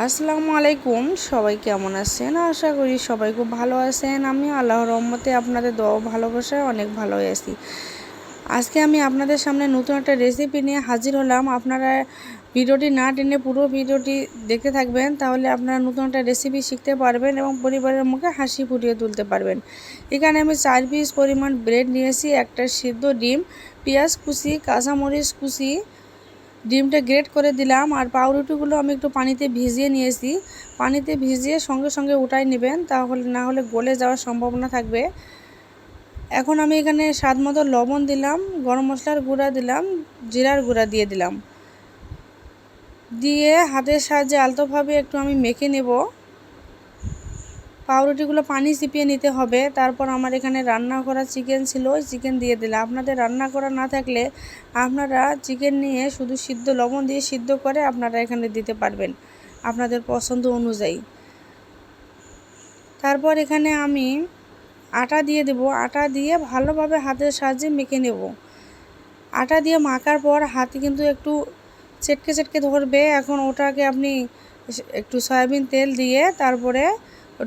আসসালামু আলাইকুম, সবাই কেমন আছেন? আশা করি সবাই খুব ভালো আছেন। আমি আল্লাহর রহমতে আপনাদের দোয়া ভালোবাসায় অনেক ভালো আছি। আজকে আমি আপনাদের সামনে নতুন একটা রেসিপি নিয়ে হাজির হলাম। আপনারা ভিডিওটি না টেনে পুরো ভিডিওটি দেখতে থাকবেন, তাহলে আপনারা নতুন একটা রেসিপি শিখতে পারবেন এবং পরিবারের মুখে হাসি ফুটিয়ে তুলতে পারবেন। এখানে আমি চার পিস পরিমাণ ব্রেড নিয়েছি, একটা সিদ্ধ ডিম, পেঁয়াজ কুচি, কাঁচামরিচ কুচি ডিমটা গ্রেট করে দিলাম আর পাউরুটিগুলো আমি একটু পানিতে ভিজিয়ে নিয়েছি। পানিতে ভিজিয়ে সঙ্গে সঙ্গে উঠাই নেবেন, তাহলে না হলে গলে যাওয়ার সম্ভাবনা থাকবে। এখন আমি এখানে স্বাদ মতো লবণ দিলাম, গরম মশলার গুঁড়া দিলাম, জিরার গুঁড়া দিয়ে দিলাম। দিয়ে হাতের সাহায্যে আলতোভাবে একটু আমি মেখে নেব। পাউরুটিগুলো পানি চিপিয়ে নিতে হবে। তারপর আমার এখানে রান্না করা চিকেন ছিল, ওই চিকেন দিয়ে দিলাম। আপনাদের রান্না করা না থাকলে আপনারা চিকেন নিয়ে শুধু সিদ্ধ লবণ দিয়ে সিদ্ধ করে আপনারা এখানে দিতে পারবেন, আপনাদের পছন্দ অনুযায়ী। তারপর এখানে আমি আটা দিয়ে দেব। আটা দিয়ে ভালোভাবে হাতের সাহায্যে মেখে নেব। আটা দিয়ে মাখার পর হাতে কিন্তু একটু চেটকে চেটকে ধরবে। এখন ওটাকে আপনি একটু সয়াবিন তেল দিয়ে তারপরে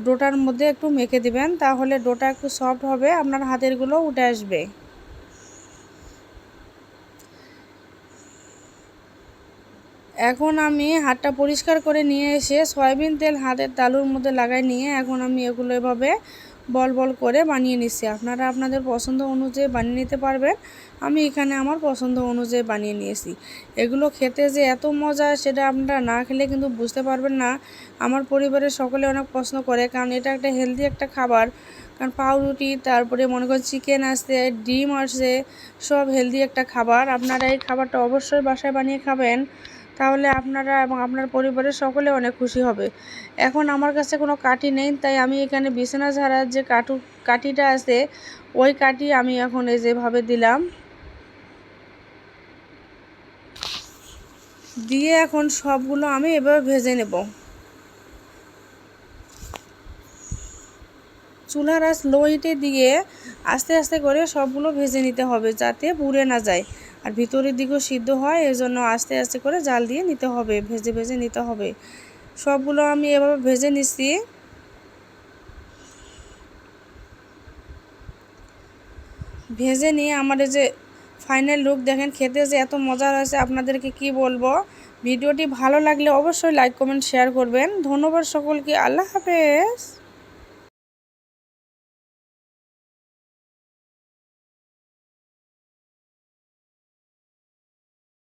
ডোটার মধ্যে একটু মেখে দিবেন, তাহলে ডোটা একটু সফট হবে, আপনার হাতেরগুলো উঠে আসবে। এখন আমি হাতটা পরিষ্কার করে নিয়ে এসে সয়াবিন তেল হাতের তালুর মধ্যে লাগাই নিয়ে, এখন আমি এগুলো এভাবে বল বল করে বানিয়ে নিচ্ছি। আপনারা আপনাদের পছন্দ অনুযায়ী বানিয়ে নিতে পারবেন। আমি এখানে আমার পছন্দ অনুযায়ী বানিয়ে নিয়েছি। এগুলো খেতে যে এত মজা, সেটা আপনারা না খেলে কিন্তু বুঝতে পারবেন না। আমার পরিবারের সকলে অনেক পছন্দ করে, কারণ এটা একটা হেলদি একটা খাবার। কারণ পাউরুটি, তারপরে মনে করেন চিকেন আসছে, ডিম আসছে, সব হেলদি একটা খাবার। আপনারা এই খাবারটা অবশ্যই বাসায় বানিয়ে খাবেন। তাহলে আপনারা এবং আপনার পরিবারের সকলে অনেক খুশি হবে। এখন আমার কাছে কোনো কাঠি নেই, তাই আমি এখানে বিছানা ঝাড়ার যে কাটু কাঠিটা আছে, ওই কাঠি আমি এখন এই যেভাবে দিলাম। দিয়ে এখন সবগুলো আমি এভাবে ভেজে নেব। চুলার আঁচ লো হিটে দিয়ে আস্তে আস্তে করে সবগুলো ভেজে নিতে হবে, যাতে পুড়ে না যায়। আর ভিতরের দিকেও সিদ্ধ হয়, এর জন্য আস্তে আস্তে করে জাল দিয়ে নিতে হবে, ভেজে ভেজে নিতে হবে। সবগুলো আমি এভাবে ভেজে নিচ্ছি। ভেজে নিয়ে আমার যে ফাইনাল লুক দেখেন খেতে যে এত মজা হয়েছে, আপনাদেরকে কি বলব? ভিডিওটি ভালো লাগলে অবশ্যই লাইক কমেন্ট শেয়ার করবেন। ধন্যবাদ সকলকে, আল্লাহ হাফেজ।